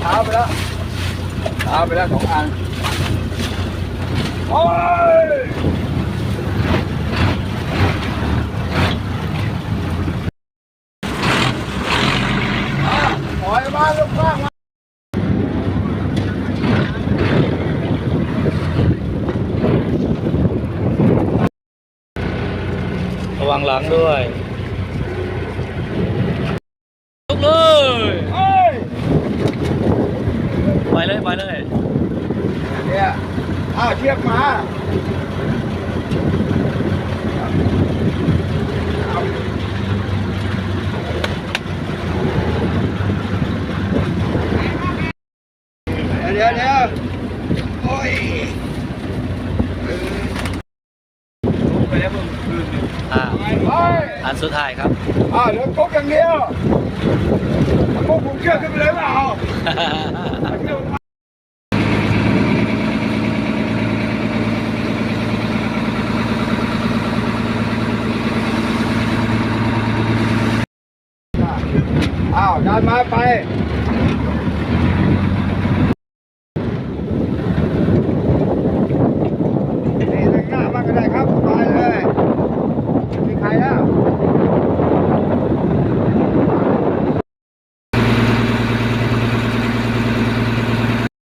เท้าไปแล้วเท้าไปแล้วสองอันโอ้ยอ่ะปล่อยมาลูกข้างมา ระวังหลังด้วย ไปเลยไปเลยเนี่ยอ้าวเชือกมาเดี๋ยวเดี๋ยวโอ้ยไปแล้วมึงคืนอ่าไปอันสุดท้ายครับอ้าวเดี๋ยวกุ๊กอย่างเดียวกุ๊กผมเชือกขึ้นไปเลยเปล่า อ้าวดันมาไป